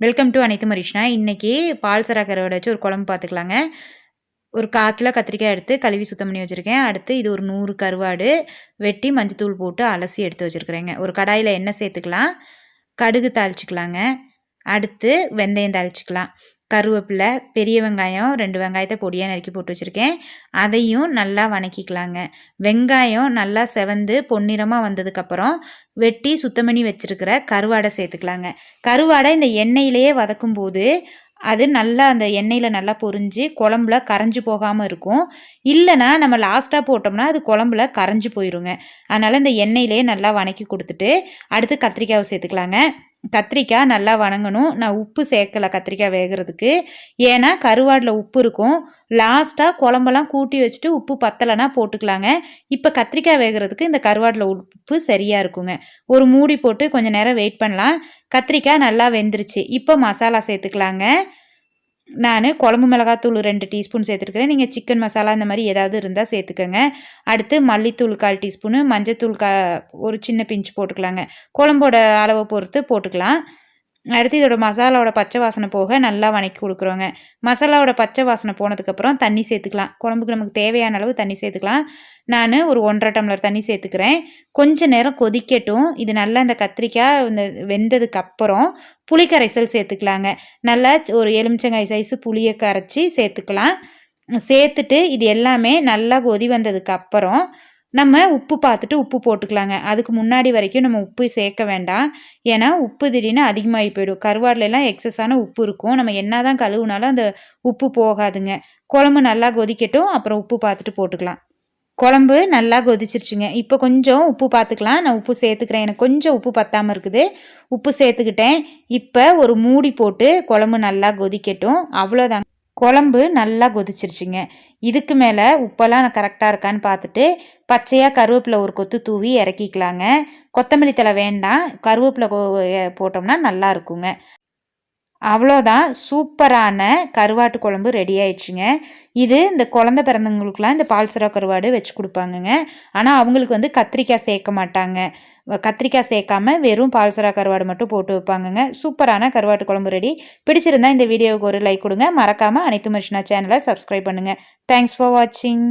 Welcome to அனைத்து மரிஷ்னா. இன்றைக்கி பால் சராக்கரோட வச்சு ஒரு குழம்பு பார்த்துக்கலாங்க ஒரு கால் கிலோ கத்திரிக்காய் எடுத்து கழுவி சுத்தம் பண்ணி வச்சுருக்கேன். அடுத்து இது ஒரு நூறு கருவாடு வெட்டி மஞ்சத்தூள் போட்டு அலசி எடுத்து வச்சுருக்குறேங்க. ஒரு கடாயில் எண்ணெய் சேர்த்துக்கலாம். கடுகு தாளிச்சிக்கலாங்க. அடுத்து வெந்தயம் தாளிச்சிக்கலாம். கருவேப்பிலை பெரிய வெங்காயம் ரெண்டு வெங்காயத்தை பொடியாக நறுக்கி போட்டு வச்சுருக்கேன். அதையும் நல்லா வணக்கிக்கலாங்க. வெங்காயம் நல்லா செவந்து பொன்னிறமாக வந்ததுக்கப்புறம் வெட்டி சுத்தம் பண்ணி வச்சுருக்கிற கருவாடை சேர்த்துக்கலாங்க. கருவாடை இந்த எண்ணெயிலேயே வதக்கும் போது அது நல்லா அந்த எண்ணெயில் நல்லா பொரிஞ்சு குழம்புல கரைஞ்சி போகாமல் இருக்கும். இல்லைனா நம்ம லாஸ்ட்டாக போட்டோம்னா அது குழம்புல கரைஞ்சி போயிடுங்க அதனால் இந்த எண்ணெயிலேயே நல்லா வணக்கி கொடுத்துட்டு அடுத்து கத்திரிக்காவை சேர்த்துக்கலாங்க. கத்திரிக்காய் நல்லா வணங்கணும். நான் உப்பு சேர்க்கலை கத்திரிக்காய் வேகிறதுக்கு. ஏன்னா கருவாடில் உப்பு இருக்கும். லாஸ்ட்டாக குழம்பெல்லாம் கூட்டி வச்சுட்டு உப்பு பத்தலைன்னா போட்டுக்கலாங்க. இப்போ கத்திரிக்காய் வேகிறதுக்கு இந்த கருவாடில் உப்பு சரியாக இருக்குங்க. ஒரு மூடி போட்டு கொஞ்சம் நேரம் வெயிட் பண்ணலாம். கத்திரிக்காய் நல்லா வெந்துருச்சு. இப்போ மசாலா சேர்த்துக்கலாங்க. நான் குழம்பு மிளகாத்தூள் ரெண்டு டீஸ்பூன் சேர்த்துருக்குறேன். நீங்கள் சிக்கன் மசாலா இந்த மாதிரி ஏதாவது இருந்தால் சேர்த்துக்கோங்க. அடுத்து மல்லித்தூள் கால் டீஸ்பூனு மஞ்சத்தூள் கா ஒரு சின்ன பிஞ்சு போட்டுக்கலாங்க. குழம்போட அளவை பொறுத்து போட்டுக்கலாம். அடுத்து இதோட மசாலாவோட பச்சை வாசனை போக நல்லா வணக்கி கொடுக்குறோங்க. மசாலாவோட பச்சை வாசனை போனதுக்கப்புறம் தண்ணி சேர்த்துக்கலாம். குழம்புக்கு நமக்கு தேவையான அளவு தண்ணி சேர்த்துக்கலாம். நான் ஒரு ஒன்றரை டம்ளர் தண்ணி சேர்த்துக்கிறேன். கொஞ்ச நேரம் கொதிக்கட்டும். இது நல்லா இந்த கத்திரிக்காய் இந்த வெந்ததுக்கு அப்புறம் புளி கரைசல் சேர்த்துக்கலாங்க. நல்லா ஒரு எலுமிச்சங்காய் சைஸு புளியை கரைச்சி சேர்த்துக்கலாம். சேர்த்துட்டு இது எல்லாமே நல்லா கொதி வந்ததுக்கு அப்புறம் நம்ம உப்பு பார்த்துட்டு உப்பு போட்டுக்கலாங்க. அதுக்கு முன்னாடி வரைக்கும் நம்ம உப்பு சேர்க்க வேண்டாம். ஏன்னா உப்பு திடீர்னு அதிகமாகி போயிடும். கருவாடுலாம் எக்ஸஸான உப்பு இருக்கும். நம்ம என்ன தான் கழுவுனாலும் அந்த உப்பு போகாதுங்க. குழம்பு நல்லா கொதிக்கட்டும். அப்புறம் உப்பு பார்த்துட்டு போட்டுக்கலாம். குழம்பு நல்லா கொதிச்சிருச்சுங்க. இப்போ கொஞ்சம் உப்பு பார்த்துக்கலாம். நான் உப்பு சேர்த்துக்கிறேன். எனக்கு கொஞ்சம் உப்பு பத்தாமல் இருக்குது. உப்பு சேர்த்துக்கிட்டேன். இப்போ ஒரு மூடி போட்டு குழம்பு நல்லா கொதிக்கட்டும். அவ்வளோதாங்க. குழம்பு நல்லா கொதிச்சிருச்சுங்க. இதுக்கு மேலே உப்பெல்லாம் கரெக்டாக இருக்கான்னு பார்த்துட்டு பச்சையாக கருவேப்பிலை ஒரு கொத்து தூவி இறக்கிக்கலாங்க. கொத்தமல்லி தலை வேண்டாம். கருவேப்பிலை போட்டோம்னா நல்லா இருக்குங்க. அவ்வளோதான். சூப்பரான கருவாட்டு குழம்பு ரெடி ஆயிடுச்சுங்க. இது இந்த குழந்த பிறந்தவங்களுக்குலாம் இந்த பால்சரா கருவாடு வச்சு கொடுப்பாங்கங்க. ஆனால் அவங்களுக்கு வந்து கத்திரிக்காய் சேர்க்க மாட்டாங்க. கத்திரிக்காய் சேர்க்காம வெறும் பால்சரா கருவாடு மட்டும் போட்டு வைப்பாங்கங்க. சூப்பரான கருவாட்டு குழம்பு ரெடி பிடிச்சிருந்தா இந்த வீடியோவுக்கு ஒரு லைக் கொடுங்க. மறக்காமல் அனைத்து மனுஷனா சேனலை சப்ஸ்கிரைப் பண்ணுங்கள் தேங்க்ஸ் ஃபார் வாட்சிங்